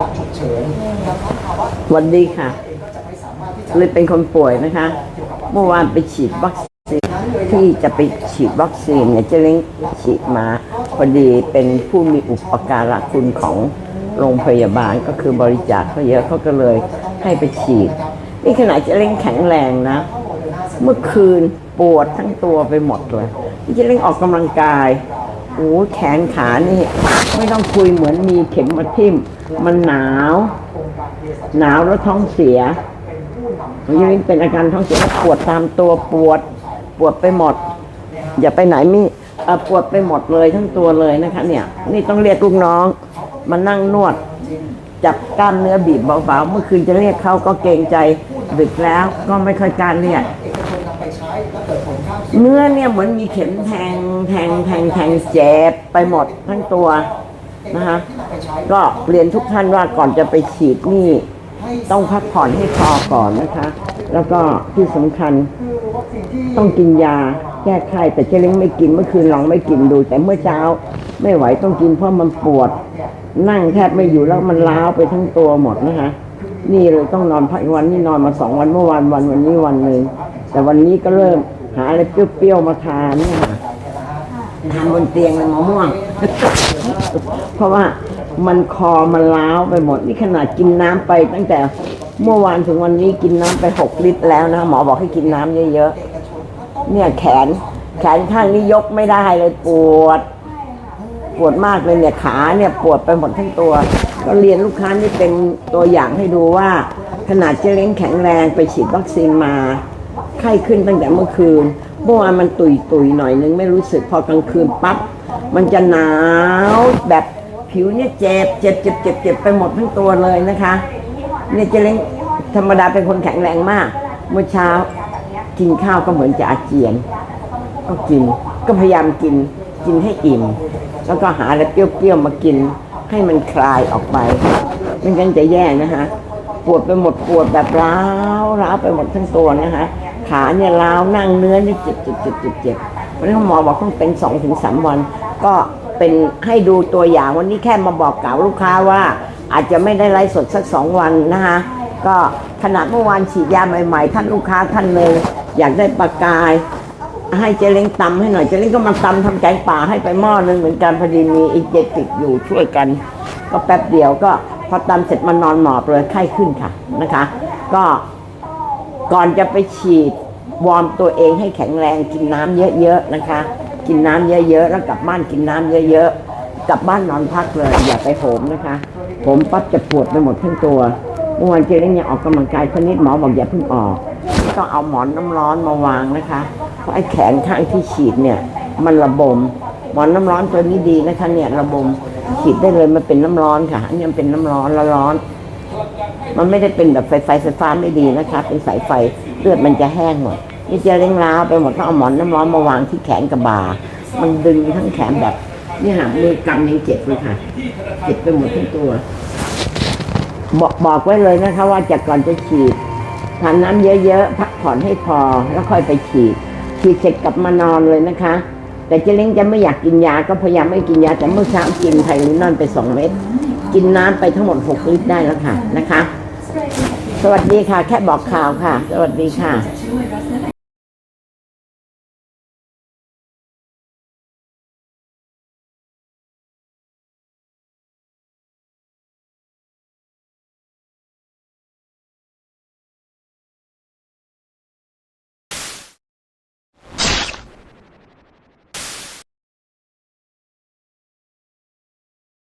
ฉุกเฉินนะครับภาวะสวัสดีค่ะเองก็จะไม่สามารถที่จะเลยเป็นคนป่วยนะคะ เมื่อวานไปฉีดวัคซีนที่จะไปฉีดวัคซีนเนี่ยเจะเล้งฉีดมา พอดีเป็นผู้มีอุปการะคุณของโรงพยาบาลก็คือบริจาคเขาเยอะเขาก็เลยให้ไปฉีด นี่ขนาดเจะเล้งแข็งแรงนะ เมื่อคืนปวดทั้งตัวไปหมดเลยนี่เจะเล้งออกกำลังกายโอ้แขนขานี่ ไม่ต้องคุยเหมือนมีเข็มมาทิ่ม มันหนาว หนาวแล้วท้องเสียมันยังเป็นอาการท้องเสียปวดตามตัวปวด ปวดไปหมด อย่าไปไหนมี่ปวดไปหมดเลยทั้งตัวเลยนะคะ เนี่ย นี่ต้องเรียกลูกน้อง มานั่งนวด จับกล้ามเนื้อบีบเบาๆเมื่อคืนจะเรียกเขาก็เกรงใจดึกแล้วก็ไม่ค่อยการเรียกเนื้อเนี่ยเหมือนมีเข็มแทงแทงแทงแทงเจ็บไปหมดทั้งตัว นะคะก็เรียนทุกท่านว่าก่อนจะไปฉีดนี่ต้องพักผ่อนให้พอก่อนนะคะ แล้วก็ที่สำคัญต้องกินยาแก้ไข้แต่เจเล้งไม่กินเมื่อคืนลองไม่กินดู แต่เมื่อเช้าไม่ไหวต้องกินเพราะมันปวด นั่งแทบไม่อยู่แล้วมันล้าวไปทั้งตัวหมดนะคะนี่เลยต้องนอนพักวันนี่นอนมาสองวันเมื่อวานวันวันนี้วันหนึ่งแต่วันนี้ก็เริ่มหาอะไรเปรี้ยวๆมาทานเนี่ยค่ะ ทานบนเตียงเลยมะม่วง เพราะว่ามันคอมันล้าวไปหมดนี่ขนาดกินน้ำไป ตั้งแต่เมื่อวานถึงวันนี้กินน้ำไปหกลิตรแล้วนะหมอบอกให้กินน้ำเยอะๆเนี่ยแขน แขนข้างนี้ยกไม่ได้เลยปวด ปวดมากเลยเนี่ยขาเนี่ยปวดไปหมดทั้งตัว ก็เรียนลูกค้านี่เป็นตัวอย่างให้ดูว่าขนาดเจเล้งแข็งแรงไปฉีดวัคซีนมา ไข้ขึ้นตั้งแต่เมื่อคืนเมื่อวานมันตุยตุยๆหน่อยนึงไม่รู้สึกพอกลางคืนปั๊บมันจะหนาวแบบผิวเนี่ยเจ็บเจ็บเจ็บเจ็บเจ็บไปหมดทั้งตัวเลยนะคะเนี่ยเจเล้งธรรมดาเป็นคนแข็งแรงมาก เมื่อเช้ากินข้าวก็เหมือนจะอาเจียน ก็กินก็พยายามกินกินให้อิ่ม แล้วก็หาอะไรเปรี้ยวๆมากินให้มันคลายออกไปไม่งั้นจะแย่นะคะปวดไปหมดปวดแบบร้าวร้าวไปหมดทั้งตัวนะคะ ขาเนี่ยร้าวนั่งเนื้อเนี่ยเจ็บเจ็บเจ็บเจ็บเจ็บเพราะนั้นหมอบอกต้องเป็นสองถึงสามวัน ก็เป็นให้ดูตัวอย่างวันนี้แค่มาบอกกล่าวลูกค้าว่า อาจจะไม่ได้ไลฟ์สดสักสองวันนะคะก็ขนาดเมื่อวานฉีดยาใหม่ ๆ ท่านลูกค้าท่านหนึ่งอยากได้ปากกาย ให้เจเล้งตำให้หน่อยเจเล้งก็มาตำทำแกงป่าให้ไปหม้อนึงเหมือนกันพอดีมีอีเจติกอยู่ช่วยกัน ก็แป๊บเดียวก็พอตำเสร็จมานอนหมอบเลยไข้ขึ้นค่ะนะคะ ก็ ก่อนจะไปฉีดวอร์มตัวเองให้แข็งแรงกินน้ำเยอะๆนะคะ กินน้ำเยอะๆแล้วกลับบ้านกินน้ำเยอะๆกลับบ้านนอนพักเลย อย่าไปโหมนะคะโหมปั๊บจะปวดไปหมดทั้งตัวเมื่อวานเจเล้ยังออกกำลังกายคนนิดหมอบอกอย่าเพิ่งออกต้องเอาหมอนน้ำร้อนมาวางนะคะเพราะไอ้แขนข้างที่ฉีดเนี่ยมันระบมหมอนน้ำร้อนตัวนี้ดีนะคะเนี่ยระบมฉีดได้เลยมันเป็นน้ำร้อนค่ะอันนี้มันเป็นน้ำร้อนละร้อน มันไม่ได้เป็นแบบไฟไฟไฟฟ้าไม่ดีนะคะเป็นสายไฟเลือดมันจะแห้งหมดนี่จะเร่งร้าวไปหมดต้องเอาหมอนน้ำร้อนมาวางที่แขนกับบ่ามันดึงทั้งแขนแบบนี่ค่ะมือกำยังเจ็บเลยค่ะเจ็บไปหมดทั้งตัว บอกบอกไว้เลยนะคะ ว่าจากก่อนจะฉีดทานน้ำเยอะๆพักผ่อนให้พอแล้วค่อยไปฉีด ฉีดเสร็จกลับมานอนเลยนะคะ แต่เจเล้งจะไม่อยากกินยาก็พยายามไม่กินยาแต่เมื่อเช้ากินไทลินอนไปสองเม็ดกินน้ำไปทั้งหมดหกลิตรได้แล้วค่ะนะคะ สวัสดีค่ะ แค่บอกข่าวค่ะ สวัสดีค่ะ